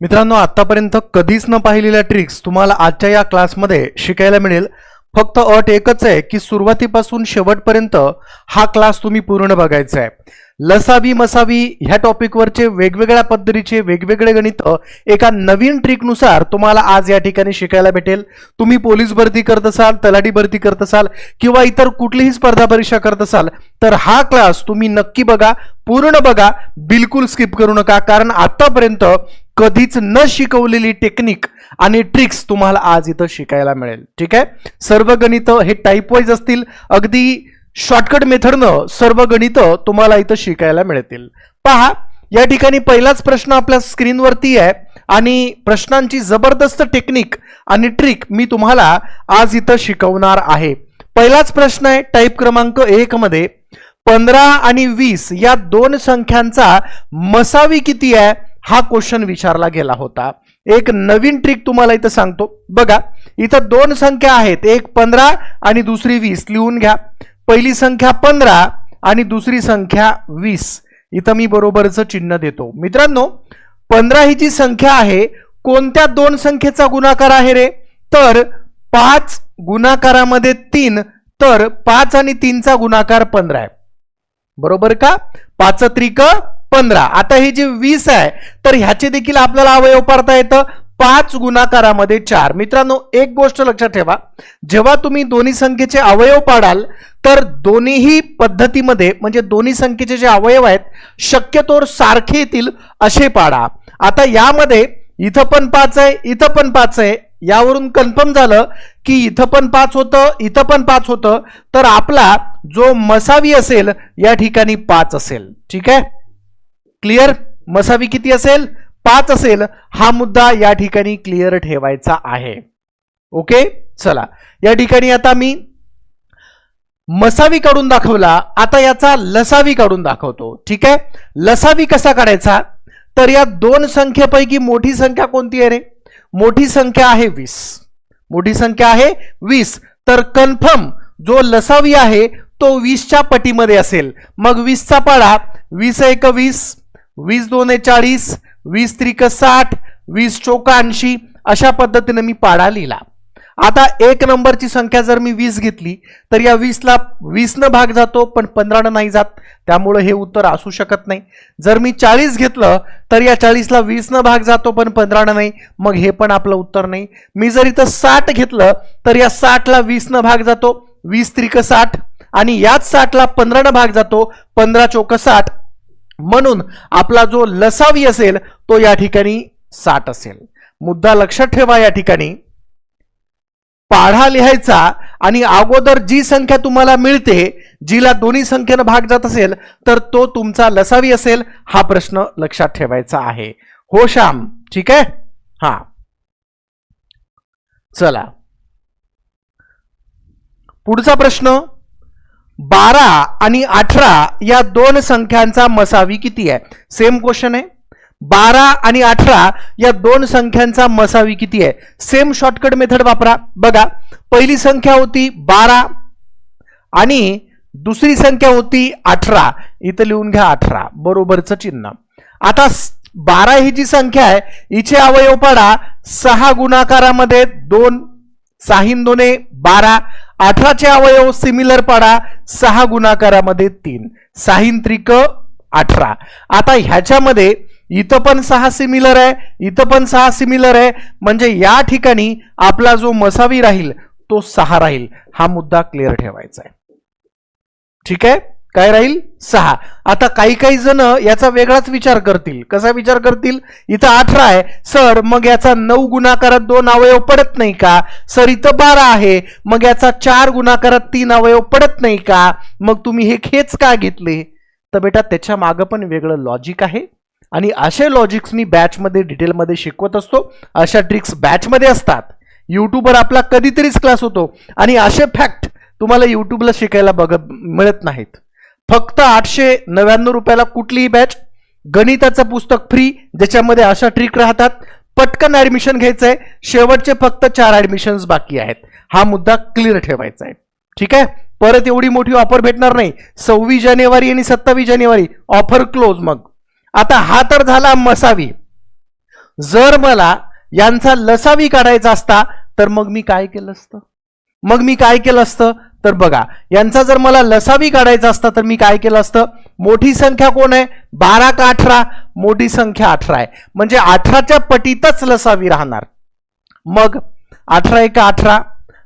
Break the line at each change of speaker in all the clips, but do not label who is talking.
मित्रांनो आत्तापर्यंत कधीच न पाहिलेल्या ट्रिक्स तुम्हाला आजच्या या क्लासमध्ये शिकायला मिळेल. फक्त अट एकच आहे की सुरुवातीपासून शेवटपर्यंत हा क्लास तुम्ही पूर्ण बघायचा आहे. लसावी मसावी ह्या टॉपिकवरचे वेगवेगळ्या पद्धतीचे वेगवेगळे गणित एका नवीन ट्रिकनुसार तुम्हाला आज या ठिकाणी शिकायला भेटेल. तुम्ही पोलीस भरती करत असाल तलाठी भरती करत असाल किंवा इतर कुठलीही स्पर्धा परीक्षा करत असाल तर हा क्लास तुम्ही नक्की बघा पूर्ण बघा बिलकुल स्किप करू नका कारण आतापर्यंत कधीच न शिकवलेली टेक्निक आणि ट्रिक्स तुम्हाला आज इथं शिकायला मिळेल. ठीक आहे? सर्व गणित हे टाईप वाईज असतील. अगदी शॉर्टकट मेथडनं सर्व गणित तुम्हाला इथं शिकायला मिळतील. पहा या ठिकाणी पहिलाच प्रश्न आपल्या स्क्रीनवरती आहे आणि प्रश्नांची जबरदस्त टेक्निक आणि ट्रिक मी तुम्हाला आज इथं शिकवणार आहे. पहिलाच प्रश्न आहे टाईप क्रमांक एक मध्ये पंधरा आणि वीस या दोन संख्यांचा मसावी किती आहे? हा क्वेश्चन विचारला गेला होता. एक नवीन ट्रिक तुम्हाला इथं सांगतो. बघा इथं दोन संख्या आहेत. एक पंधरा आणि दुसरी वीस. लिहून घ्या. पहिली संख्या पंधरा आणि दुसरी संख्या वीस. इथं मी बरोबरचं चिन्ह देतो. मित्रांनो पंधरा ही जी संख्या आहे कोणत्या दोन संख्येचा गुणाकार आहे रे? तर पाच गुणाकारामध्ये तीन तर पाच आणि तीनचा गुणाकार पंधरा आहे. बरोबर का? पाच त्रिक पंधरा. आता हे जे वीस आहे तर ह्याचे देखील आपल्याला अवयव पाडता येतं. पाच गुणाकारामध्ये चार. मित्रांनो एक गोष्ट लक्षात ठेवा. जेव्हा तुम्ही दोन्ही संख्येचे अवयव पाडाल तर दोन्हीही पद्धतीमध्ये म्हणजे दोन्ही संख्येचे जे अवयव आहेत शक्यतोर सारखे येतील असे पाडा. आता यामध्ये इथं पण पाच आहे इथं पण पाच आहे. यावरून कन्फर्म झालं की इथं पण पाच होतं इथं पण पाच होतं. तर आपला जो मसावी असेल या ठिकाणी पाच असेल. ठीक आहे? क्लिअर? मसावी किती असेल? पाच असेल. हा मुद्दा या ठिकाणी क्लिअर ठेवायचा आहे. ओके? चला. या ठिकाणी आता मी मसावी काढून दाखवला. आता याचा लसावी काढून दाखवतो. ठीक आहे? लसावी कसा काढायचा? तर या दोन संख्येपैकी मोठी संख्या कोणती आहे रे? मोठी संख्या आहे वीस. मोठी संख्या आहे वीस. तर कन्फर्म जो लसावी आहे तो वीसच्या पटीमध्ये असेल. मग वीसचा पाडा. वीस एक वीस. वीस दोन चाळीस वीस त्रिक साठ वीस चौका ऐंशी अशा पद्धतीने मी पाडा लिहिला. आता एक नंबरची संख्या जर मी वीस घेतली तर या वीसला वीसनं भाग जातो पण पंधरानं नाही जात. त्यामुळं हे उत्तर असू शकत नाही. जर मी चाळीस घेतलं तर या चाळीसला वीसनं भाग जातो पण पंधरानं नाही. मग हे पण आपलं उत्तर नाही. मी जर इथं साठ घेतलं तर या साठला वीसनं भाग जातो वीस त्रिक साठ. आणि याच साठला पंधरानं भाग जातो पंधरा चौक साठ. म्हणून आपला जो लसावी असेल तो या ठिकाणी साठ असेल. मुद्दा लक्षात ठेवा या ठिकाणी. पाढा लिहायचा आणि अगोदर जी संख्या तुम्हाला मिळते जिला दोन्ही संख्येनं भाग जात असेल तर तो तुमचा लसावी असेल हा प्रश्न लक्षात ठेवायचा आहे. हो श्याम. ठीक आहे? हा. चला. पुढचा प्रश्न. बारा आणि अठरा या दोन संख्यांचा मसावी किती आहे? सेम क्वेश्चन आहे. बारा आणि अठरा या दोन संख्यांचा मसावी किती आहे? सेम शॉर्टकट मेथड वापरा. बघा पहिली संख्या होती बारा आणि दुसरी संख्या होती अठरा. इथं लिहून घ्या अठरा बरोबरचं चिन्ह. आता बारा ही जी संख्या आहे हिचे अवयव पाडा. सहा गुणाकारामध्ये दोन साहीन दोने बारा अठराचे अवयव सिमिलर पाडा सहा गुणाकारामध्ये तीन. साहिंत्रिक अठरा. आता ह्याच्यामध्ये इथं पण सहा सिमिलर आहे इथं पण सहा सिमिलर आहे. म्हणजे या ठिकाणी आपला जो मसावी राहील तो सहा राहील. हा मुद्दा क्लिअर ठेवायचा आहे. ठीक आहे? काय राहील? सहा. आता काही काही जण याचा वेगळाच विचार करतील. कसा विचार करतील? इथं अठरा आहे. सर मग याचा नऊ गुणाकारात दोन अवयव पडत नाही का? सर इथं बारा आहे. मग याचा चार गुणाकारात तीन अवयव पडत नाही का? मग तुम्ही हे खेच का घेतले? तर बेटा त्याच्या मागं पण वेगळं लॉजिक आहे. आणि असे लॉजिक्स मी बॅचमध्ये डिटेलमध्ये शिकवत असतो. अशा ट्रिक्स बॅचमध्ये असतात. यूट्यूबवर आपला कधीतरीच क्लास होतो. आणि असे फॅक्ट तुम्हाला यूट्यूबला शिकायला बघ मिळत नाहीत. फक्त आठशे नव्याण्णव रुपयाला कुठलीही बॅच गणिताचं पुस्तक फ्री ज्याच्यामध्ये अशा ट्रिक राहतात. पटकन ऍडमिशन घ्यायचं आहे शेवटचे फक्त चार ऍडमिशन्स बाकी आहेत. हा मुद्दा क्लिअर ठेवायचा आहे. ठीक आहे? परत एवढी मोठी ऑफर भेटणार नाही. सव्वीस जानेवारी आणि सत्तावीस जानेवारी. ऑफर क्लोज मग. आता हा तर झाला मसावी. जर मला यांचा लसावी काढायचा असता तर मग मी काय केलं असतं? मग मी काय केलं असतं? तर बघा यांचा जर मला लसावी काढायचा असता तर मी काय केलं असतं? मोठी संख्या कोण आहे? बारा का अठरा? मोठी संख्या अठरा आहे. म्हणजे अठराच्या पटीतच लसावी राहणार. मग अठरा एक अठरा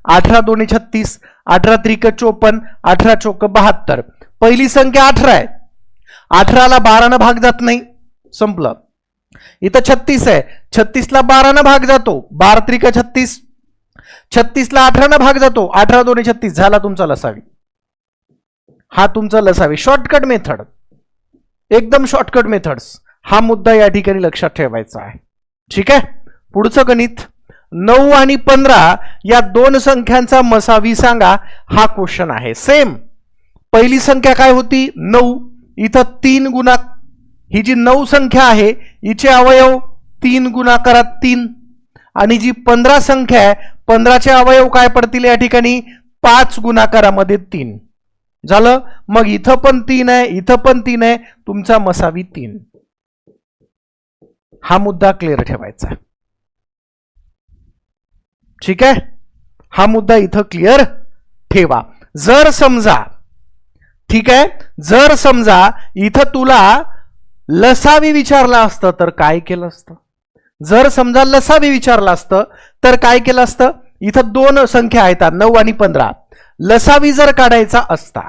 अठरा दोन्ही छत्तीस अठरा त्रिक चोपन्न अठरा चोक बहात्तर. पहिली संख्या अठरा आहे. अठराला बारानं भाग जात नाही. संपलं. इथं छत्तीस आहे. छत्तीसला बारानं भाग जातो. बारा त्रिक छत्तीस छत्तीसला अठरानं भाग जातो. अठरा दोन्ही छत्तीस. झाला तुमचा लसावी. हा तुमचा लसावी. शॉर्टकट मेथड एकदम शॉर्टकट मेथड्स हा मुद्दा या ठिकाणी लक्षात ठेवायचा आहे. ठीक आहे? पुढचं गणित. नऊ आणि पंधरा या दोन संख्यांचा मसावी सांगा. हा क्वेश्चन आहे. सेम पहिली संख्या काय होती? नऊ. इथं तीन गुणा ही जी नऊ संख्या आहे हिचे अवयव तीन गुणाकारात तीन. आणि जी पंधरा संख्या आहे पंधराचे अवयव काय पडतील या ठिकाणी? पाच गुणाकारामध्ये तीन. झालं? मग इथं पण तीन आहे इथं पण तीन आहे तुमचा मसावी तीन. हा मुद्दा क्लिअर ठेवायचा. ठीक आहे? हा मुद्दा इथं क्लिअर ठेवा. जर समजा ठीक आहे? जर समजा इथं तुला लसावी विचारलं असतं तर काय केलं असतं? जर समजा लसावी विचारलं असतं तर काय केलं असतं? इथं दोन संख्या आहेत नऊ आणि पंधरा. लसावी जर काढायचा असता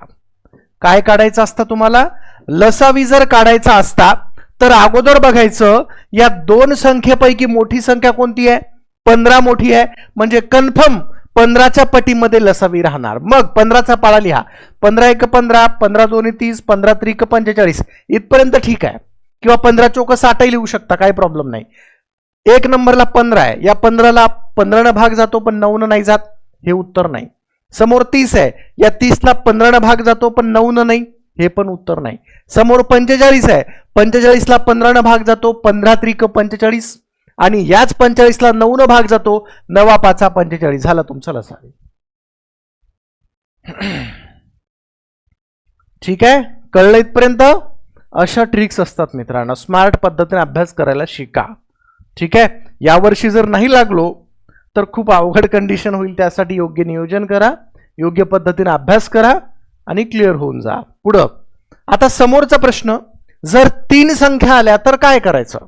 काय काढायचा असता तुम्हाला? लसावी जर काढायचा असता तर अगोदर बघायचं या दोन संख्येपैकी मोठी संख्या कोणती आहे? पंधरा मोठी आहे. म्हणजे कन्फर्म पंधराच्या पटीमध्ये लसावी राहणार. मग पंधराचा पाळा लिहा. पंधरा एक पंधरा पंधरा दोन्ही तीस पंधरा त्रिक पंचेचाळीस. इथपर्यंत ठीक आहे. किंवा पंधरा चौक साठही लिहू शकता काही प्रॉब्लेम नाही. एक नंबरला पंधरा आहे. या पंधराला पंधरानं भाग जातो पण नऊनं नाही जात. हे उत्तर नाही. समोर तीस आहे. या तीसला पंधरानं भाग जातो पण नऊनं नाही. हे पण उत्तर नाही. समोर पंचेचाळीस आहे. पंचेचाळीसला पंधरानं भाग जातो पंधरा त्रिक पंचेचाळीस. आणि याच पंचेचाळीसला नऊनं भाग जातो नवा पाचा पंचेचाळीस. झाला तुमचा लसा ठीक आहे? कळलं इथपर्यंत? अशा ट्रिक्स असतात मित्रांनो. स्मार्ट पद्धतीने अभ्यास करायला शिका. ठीक आहे? यावर्षी जर नाही लागलो तर खूप अवघड कंडिशन होईल. त्यासाठी योग्य नियोजन करा योग्य पद्धतीने अभ्यास करा आणि क्लिअर होऊन जा. पुढं. आता समोरचा प्रश्न जर तीन संख्या आल्या तर काय करायचं?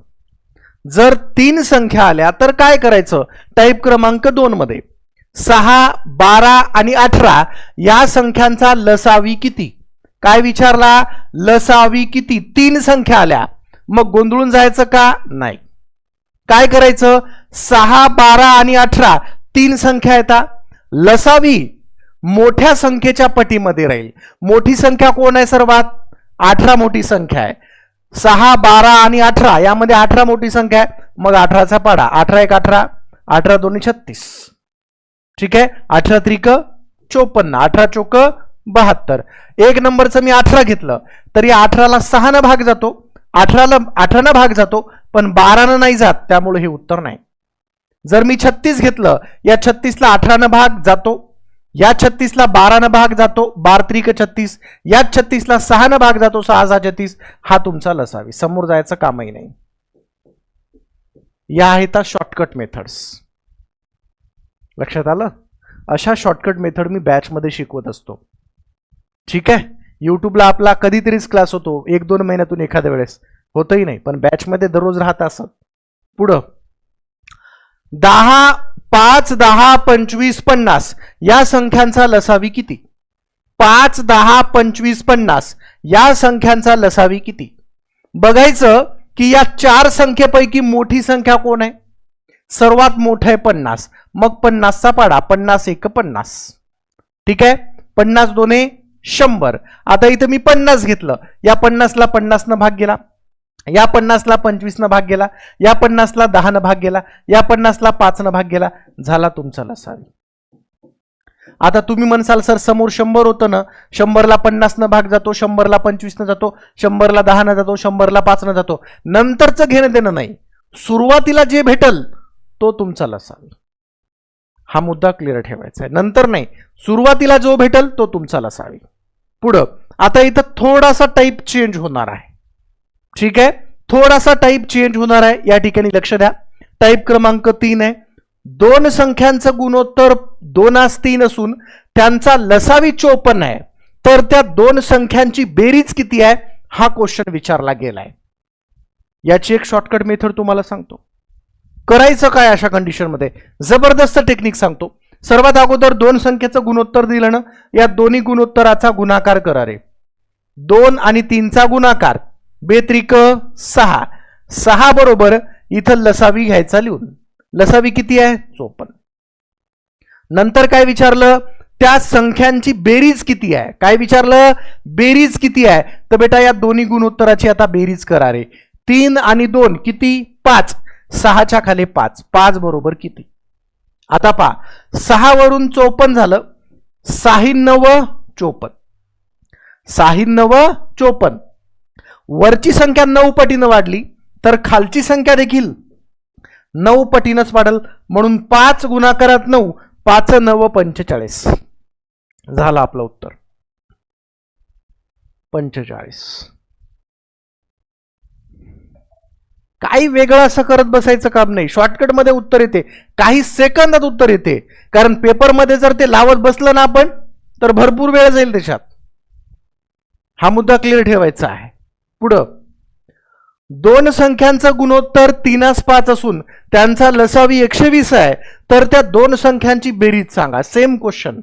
जर तीन संख्या आल्या तर काय करायचं? टाईप क्रमांक दोन मध्ये. सहा बारा आणि अठरा या संख्यांचा लसावी किती? काय विचारला? लसावी किती? तीन संख्या आल्या. मग गोंधळून जायचं का? नाही. काय करायचं? सहा बारा आणि अठरा तीन संख्या येतात लसावी मोठ्या संख्येच्या पटीमध्ये राहील. मोठी संख्या कोण आहे सर्वात? अठरा मोठी संख्या आहे. सहा बारा आणि अठरा यामध्ये अठरा मोठी संख्या आहे. मग अठराचा पाडा. अठरा एक अठरा अठरा दोन्ही छत्तीस. ठीक आहे? अठरा त्रिक चोपन्न अठरा चोक बहात्तर. एक नंबरचं मी अठरा घेतलं तर या अठराला सहानं भाग जातो. अठराला अठरानं भाग जातो. पण बारानं नाही जात त्यामुळे हे उत्तर नाही. जर मी छत्तीस घेतलं या छत्तीसला अठरानं भाग जातो या छत्तीसला बारानं भाग जातो बार त्रिक छत्तीस या छत्तीसला सहानं भाग जातो सहा सहा छत्तीस हा तुमचा लसावी. समोर जायचं कामही नाही. या आहेत शॉर्टकट मेथड्स लक्षात आलं? अशा शॉर्टकट मेथड मी बॅचमध्ये शिकवत असतो. ठीक आहे? युट्यूबला आपला कधीतरीच क्लास होतो एक दोन महिन्यातून एखाद्या वेळेस. होतही नाही. पण बॅचमध्ये दररोज राहत असत. पुढं. दहा पाच दहा पंचवीस पन्नास. या संख्यांचा लसावी किती? पाच दहा पंचवीस पन्नास. या संख्यांचा लसावी किती? बघायचं की या चार संख्येपैकी मोठी संख्या कोण आहे? सर्वात मोठं आहे पन्नास. मग पन्नासचा पाडा. पन्नास एक पन्नास. ठीक आहे? पन्नास दोन्ही शंभर. आता इथं मी पन्नास घेतलं. या पन्नासला पन्नासनं भाग गेला या पन्नासला पंचवीसनं भाग गेला या पन्नासला दहानं भाग गेला या पन्नासला पाचनं भाग गेला झाला तुमचा लसावी आता तुम्ही म्हणसाल सर समोर शंभर होतं ना शंभरला पन्नासनं भाग जातो शंभरला पंचवीसनं जातो शंभरला दहानं जातो शंभरला पाचनं जातो नंतरचं घेणं देणं नाही. सुरुवातीला जे भेटल तो तुमचा लसावी हा मुद्दा क्लिअर ठेवायचा आहे. नंतर नाही सुरुवातीला जो भेटल तो तुमचा लसावी पुढं आता इथं थोडासा टाईप चेंज होणार आहे. ठीक आहे? थोडासा टाईप चेंज होणार आहे. या ठिकाणी लक्ष द्या. टाईप क्रमांक तीन आहे. दोन संख्यांचं गुणोत्तर दोनास तीन असून त्यांचा लसावी चोपन्न आहे. तर त्या दोन संख्यांची बेरीज किती आहे? हा क्वेश्चन विचारला गेलाय. याची एक शॉर्टकट मेथड तुम्हाला सांगतो. करायचं काय अशा कंडिशनमध्ये जबरदस्त टेक्निक सांगतो. सर्वात अगोदर दोन संख्येचं गुणोत्तर दिलं ना या दोन्ही गुणोत्तराचा गुणाकार करा रे. दोन आणि तीनचा गुणाकार. बेत्रिक सहा. सहा बरोबर इथं लसावी घ्यायचा लिहून. लसावी किती आहे? चोपन्न. नंतर काय विचारलं? त्या संख्यांची बेरीज किती आहे? काय विचारलं? बेरीज किती आहे? तर बेटा या दोन्ही गुणोत्तराची आता बेरीज करा रे. तीन आणि दोन किती? पाच. सहाच्या खाली पाच. पाच बरोबर किती? आता पा सहा वरून चोपन्न झालं. साहिन्नव चोपन्न. साहिन्नव चोपन्न. वरची संख्या नऊ पटीनं वाढली तर खालची संख्या देखील नऊ पटीनंच वाढल. म्हणून पाच गुणाकारात नऊ पाच नव पंचेचाळीस. झालं आपलं उत्तर. पंचेचाळीस. काही वेगळं असं करत बसायचं काम नाही. शॉर्टकटमध्ये उत्तर येते. काही सेकंदात उत्तर येते. कारण पेपरमध्ये जर ते लावत बसलं ना आपण तर भरपूर वेळ जाईल त्याच्यात हा मुद्दा क्लिअर ठेवायचा आहे. पुढं. दोन संख्यांचं गुणोत्तर तीनास पाच असून त्यांचा लसावी एकशे वीस आहे. तर त्या दोन संख्यांची बेरीज सांगा. सेम क्वेश्चन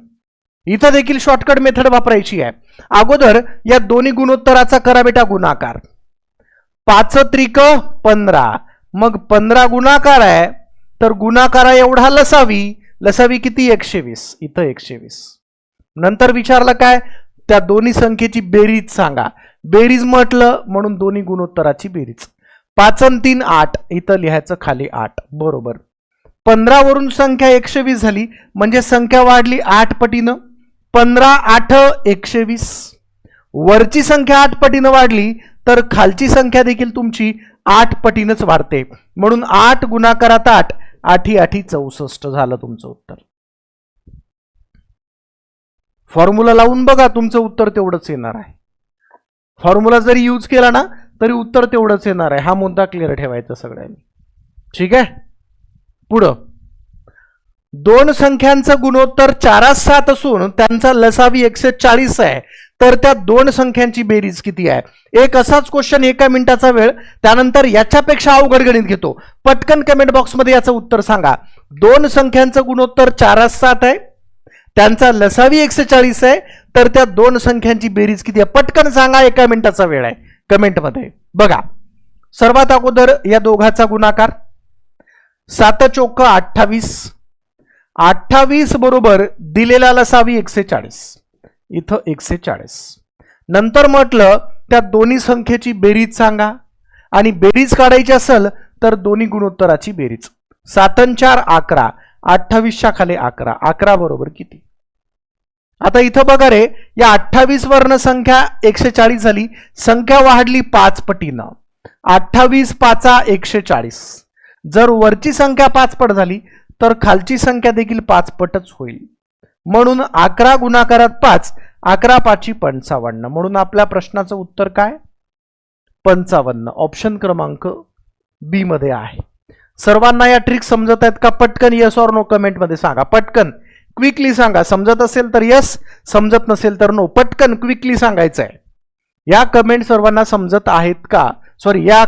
इथं देखील शॉर्टकट मेथड वापरायची आहे. अगोदर या दोन्ही गुणोत्तराचा करा बेटा गुणाकार. पाच त्रिक पंधरा. मग पंधरा गुणाकार आहे. तर गुणाकारा एवढा लसावी. लसावी किती? एकशे वीस. इथं एकशे वीस. नंतर विचारलं काय? त्या दोन्ही संख्येची बेरीज सांगा. बेरीज म्हटलं म्हणून दोन्ही गुणोत्तराची बेरीज. पाचन तीन आठ इथं लिहायचं खाली आठ. बरोबर. पंधरा वरून संख्या एकशे वीस झाली म्हणजे संख्या वाढली आठ पटीनं. पंधरा आठ एकशे वीस वरची संख्या आठ पटीनं वाढली तर खालची संख्या देखील तुमची आठ पटीनंच वाढते. म्हणून आठ गुणाकारात आठ आठी आठी चौसष्ट झालं तुमचं उत्तर. फॉर्म्युला लावून बघा तुमचं उत्तर तेवढंच येणार आहे. फॉर्म्युला जरी यूज केला ना तरी उत्तर तेवढंच येणार आहे. हा मुद्दा क्लिअर ठेवायचा सगळ्यांनी. ठीक आहे? पुढं. दोन संख्यांचं गुणोत्तर चारास सात असून त्यांचा लसावी एकशे चाळीस आहे. तर त्या दोन संख्यांची बेरीज किती आहे? एक असाच क्वेश्चन एका मिनिटाचा वेळ त्यानंतर याच्यापेक्षा अवघड गणित घेतो. पटकन कमेंट बॉक्समध्ये याचं उत्तर सांगा. दोन संख्यांचं गुणोत्तर चारास सात आहे. त्यांचा लसावी एकशे चाळीस आहे. तर त्या दोन संख्यांची बेरीज किती आहे? पटकन सांगा एका मिनिटाचा वेळ आहे. कमेंटमध्ये. बघा सर्वात अगोदर या दोघाचा गुणाकार. सात चोक अठ्ठावीस. अठ्ठावीस बरोबर दिलेला लसावी एकशे चाळीस इथं एकशे चाळीस नंतर म्हटलं त्या दोन्ही संख्येची बेरीज सांगा. आणि बेरीज काढायची असेल तर दोन्ही गुणोत्तराची बेरीज. सातन चार अकरा. अठ्ठावीसच्या खाली अकरा. अकरा बरोबर किती? आता इथं बघा रे या अठ्ठावीस वर्ण संख्या एकशे चाळीस झाली. संख्या वाढली पाच पटीनं. अठ्ठावीस पाचा एकशे चाळीस जर वरची संख्या पाच पट झाली तर खालची संख्या देखील पाच पटच होईल. म्हणून अकरा गुणाकारात पाच अकरा पाची पंचावन्न. म्हणून आपल्या प्रश्नाचं उत्तर काय? पंचावन्न. ऑप्शन क्रमांक बी मध्ये आहे. सर्वांना या ट्रिक समजत आहेत का? पटकन येस ऑर नो कमेंटमध्ये सांगा. पटकन. क्विकली सांगा. समजत असेल तर यस समजत नसेल तर नो पटकन क्विकली सांगायचं आहे या कमेंट सर्वांना समजत आहेत का? सॉरी या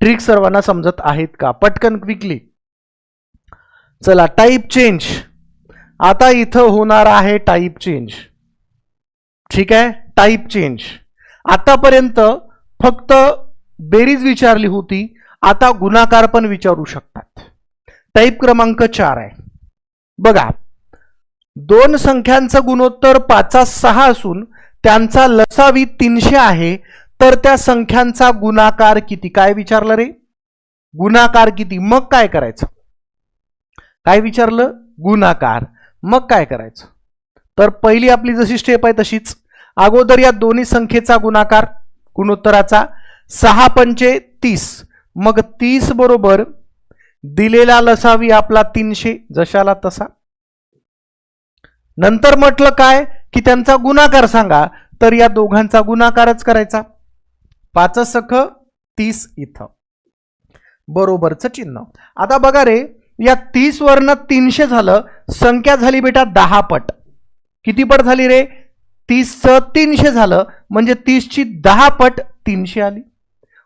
ट्रिक सर्वांना समजत आहेत का? पटकन क्विकली चला टाईप चेंज आता इथं होणार आहे टाईप चेंज ठीक आहे? टाईप चेंज आतापर्यंत फक्त बेरीज विचारली होती. आता गुणाकार पण विचारू शकतात. टाईप क्रमांक चार आहे. बघा दोन संख्यांचं गुणोत्तर पाचा सहा असून त्यांचा लसावी तीनशे आहे तर त्या संख्यांचा गुणाकार किती? काय विचारलं रे? गुणाकार किती? मग काय करायचं? काय विचारलं? गुणाकार. मग काय करायचं? तर पहिली आपली जशी स्टेप आहे तशीच. अगोदर या दोन्ही संख्येचा गुणाकार गुणोत्तराचा सहा पंचे तीस. मग तीस बरोबर दिलेला लसावी आपला तीनशे जशाला तसा. नंतर म्हटलं काय? की त्यांचा गुणाकार सांगा. तर या दोघांचा गुणाकारच करायचा. पाच सख तीस इथं. बरोबरचं चिन्ह. आता बघा रे या तीस वरनं तीनशे झालं संख्या झाली बेटा दहा पट. किती पट झाली रे? तीसचं तीनशे झालं म्हणजे तीसची दहा पट तीनशे आली.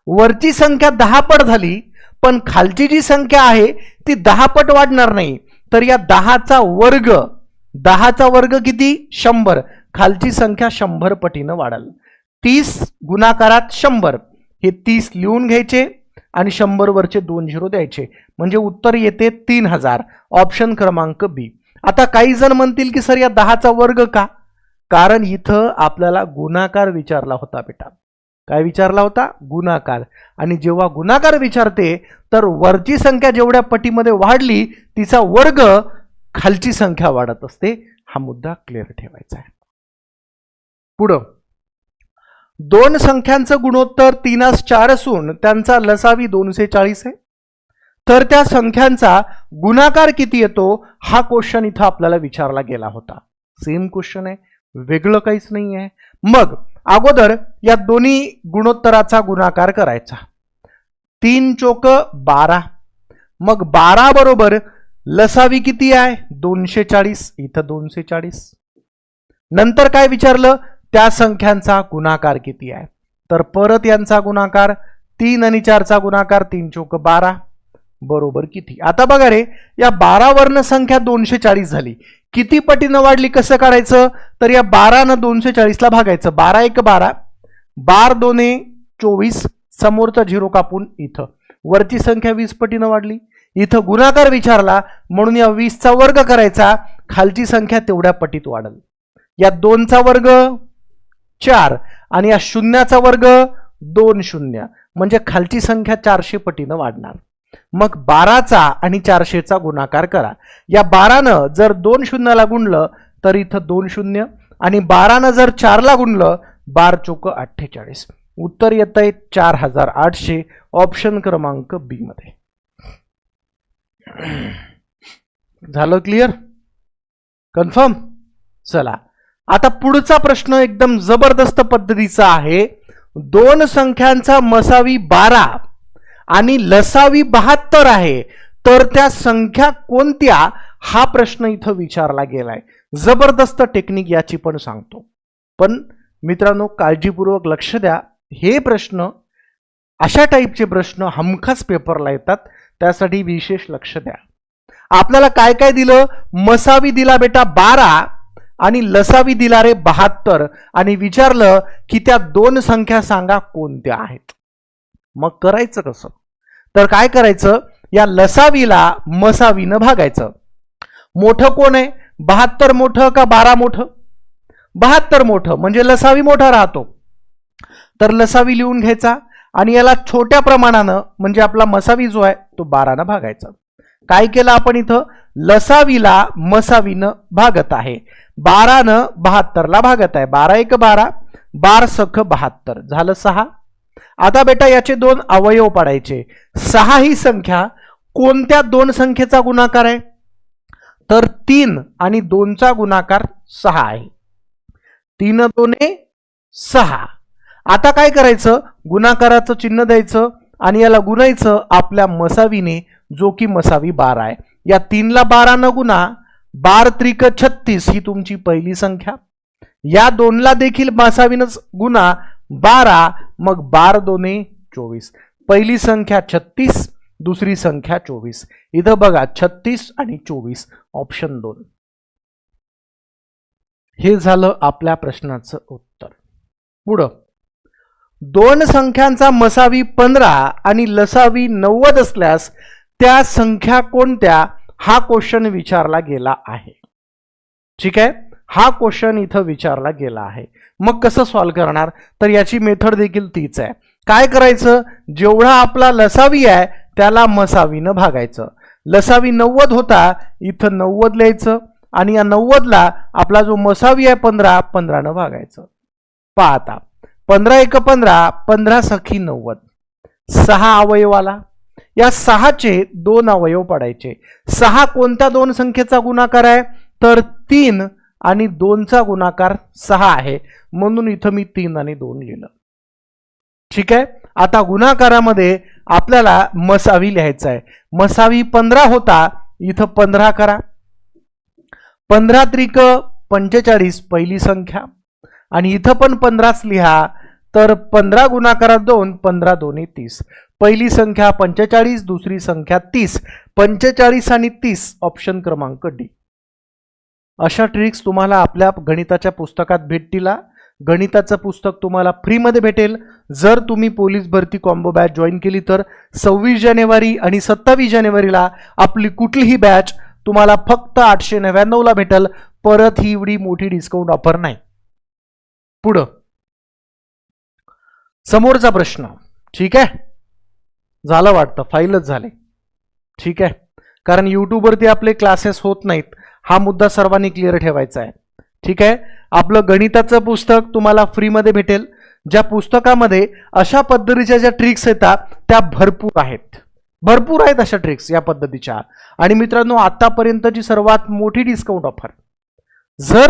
वरची संख्या दहा पट झाली पण खालची जी संख्या आहे ती दहा पट वाढणार नाही. तर या दहाचा वर्ग दहाचा वर्ग किती? शंभर. खालची संख्या शंभर पटीनं वाढेल. तीस गुणाकारात शंभर. हे तीस लिहून घ्यायचे आणि शंभरवरचे दोन झिरो द्यायचे. म्हणजे उत्तर येते तीन हजार. ऑप्शन क्रमांक बी आता काही जण म्हणतील की सर या दहाचा वर्ग का? कारण इथं आपल्याला गुणाकार विचारला होता बेटा. काय विचारला होता? गुणाकार. आणि जेव्हा गुणाकार विचारते तर वरची संख्या जेवढ्या पटीमध्ये वाढली तिचा वर्ग खालची संख्या वाढत असते हा मुद्दा क्लिअर ठेवायचा आहे. पुढं. दोन संख्यांचं गुणोत्तर तीनास चार असून त्यांचा लसावी दोनशे चाळीस आहे. तर त्या संख्यांचा गुणाकार किती येतो हा क्वेश्चन इथं आपल्याला विचारला गेला होता. सेम क्वेश्चन आहे वेगळं काहीच नाही आहे. मग अगोदर या दोन्ही गुणोत्तराचा गुणाकार करायचा. तीन चोक बारा. मग बारा बरोबर लसावी किती आहे? दोनशे चाळीस इथं दोनशे चाळीस नंतर काय विचारलं? त्या संख्यांचा गुणाकार किती आहे? तर परत यांचा गुणाकार तीन आणि चारचा गुणाकार तीन चौक बारा. बरोबर किती? आता बघा रे या बारा वर्ण संख्या दोनशे चाळीस झाली. किती पटीनं वाढली कसं काढायचं? तर या बारानं दोनशे चाळीसला भागायचं. बारा एक बारा. बार दोने चोवीस. समोरचा झिरो कापून इथं. वरची संख्या वीस पटीनं वाढली. इथं गुणाकार विचारला म्हणून या वीसचा वर्ग करायचा. खालची संख्या तेवढ्या पटीत वाढल. या दोनचा वर्ग चार आणि या शून्याचा वर्ग दोन शून्य. म्हणजे खालची संख्या चारशे पटीनं वाढणार. मग बाराचा आणि चारशेचा गुणाकार करा. या बारानं जर दोन शून्याला गुणलं तर इथं दोन शून्य. आणि बारानं जर चारला गुणलं बार चोक अठ्ठेचाळीस. उत्तर येत आहे चार हजार आठशे. ऑप्शन क्रमांक बी मध्ये. झालं क्लिअर? कन्फर्म? चला. आता पुढचा प्रश्न एकदम जबरदस्त पद्धतीचा आहे. दोन संख्यांचा मसावी बारा आणि लसावी बहात्तर आहे. तर त्या संख्या कोणत्या? हा प्रश्न इथं विचारला गेलाय. जबरदस्त टेक्निक याची पण सांगतो. पण मित्रांनो काळजीपूर्वक लक्ष द्या. हे प्रश्न अशा टाईपचे प्रश्न हमखास पेपरला येतात. त्यासाठी विशेष लक्ष द्या. आपल्याला काय काय दिलं? मसावी दिला बेटा बारा आणि लसावी दिला रे बहात्तर. आणि विचारलं की त्या दोन संख्या सांगा कोणत्या आहेत? मग करायचं कसं? तर काय करायचं? या लसावीला मसावीनं भागायचं. मोठं कोण आहे? बहात्तर मोठं का बारा मोठं? बहात्तर मोठं. म्हणजे लसावी मोठा राहतो. तर लसावी लिहून घ्यायचा. आणि याला छोट्या प्रमाणानं म्हणजे आपला मसावी जो आहे तो बारानं भागायचा. काय केलं आपण इथं? लसावीला मसावीनं भागत आहे. बारानं बहात्तरला भागत आहे. बारा एक बारा बार सख बहात्तर. झालं सहा. आता बेटा याचे दोन अवयव पाडायचे. सहा ही संख्या कोणत्या दोन संख्येचा गुणाकार आहे? तर तीन आणि दोनचा गुणाकार सहा आहे. तीन दोने सहा. आता काय करायचं? गुणाकाराचं चिन्ह द्यायचं आणि याला गुणायचं आपल्या मसावीने जो की मसावी बारा आहे. या तीनला बारा न गुणा बार त्रिक छत्तीस ही तुमची पहिली संख्या. या दोनला देखील मसावीनच गुणा बारा मग बार दोने चोवीस. पहिली संख्या छत्तीस दुसरी संख्या चोवीस. इथं बघा छत्तीस आणि चोवीस ऑप्शन दोन. हे झालं आपल्या प्रश्नाचं उत्तर. पुढं. दोन संख्यांचा मसावी पंधरा आणि लसावी नव्वद असल्यास त्या संख्या कोणत्या? हा क्वेश्चन विचारला गेला आहे. ठीक आहे? हा क्वेश्चन इथं विचारला गेला आहे. मग कसं सॉल्व्ह करणार? तर याची मेथड देखील तीच आहे. काय करायचं? जेवढा आपला लसावी आहे त्याला मसावीनं भागायचं. लसावी नव्वद होता इथं नव्वद लिहायचं. आणि या नव्वदला आपला जो मसावी आहे पंधरा पंधरानं भागायचं. पहा आता. पंधरा एक पंधरा पंधरा सखी नव्वद. सहा अवयवाला. या सहाचे दोन अवयव पडायचे. सहा कोणत्या दोन संख्येचा गुणाकार आहे? तर तीन आणि दोनचा गुणाकार सहा आहे. म्हणून इथं मी तीन आणि दोन लिहिलं. ठीक आहे? आता गुणाकारामध्ये आपल्याला मसावी लिहायचा आहे. मसावी पंधरा होता इथं पंधरा करा. पंधरा त्रिक पंचेचाळीस पहिली संख्या. आणि इथं पण पंधराच लिहा. तर पंधरा गुणाकारात दोन पंधरा दोन्ही तीस. पहिली संख्या पंचेचाळीस दुसरी संख्या तीस. पंचेचाळीस आणि तीस ऑप्शन क्रमांक डी अशा ट्रिक्स तुम्हाला आपल्या गणिताच्या पुस्तकात भेटतील. गणिताचं पुस्तक तुम्हाला फ्रीमध्ये भेटेल. जर तुम्ही पोलीस भरती कॉम्बो बॅच जॉईन केली तर सव्वीस जानेवारी आणि सत्तावीस जानेवारीला आपली कुठलीही बॅच तुम्हाला फक्त आठशे नव्याण्णवला भेटेल. परत ही एवढी मोठी डिस्काउंट ऑफर नाही. पुढं. समोरचा प्रश्न. ठीक आहे? झालं वाटतं. फाईलच झाले. ठीक आहे? कारण यूट्यूबवरती आपले क्लासेस होत नाहीत. हा मुद्दा सर्वांनी क्लिअर ठेवायचा आहे. ठीक आहे? आपलं गणिताचं पुस्तक तुम्हाला फ्रीमध्ये भेटेल. ज्या पुस्तकामध्ये अशा पद्धतीच्या ज्या ट्रिक्स येतात त्या भरपूर आहेत. भरपूर आहेत अशा ट्रिक्स या पद्धतीच्या. आणि मित्रांनो आतापर्यंतची सर्वात मोठी डिस्काउंट ऑफर जर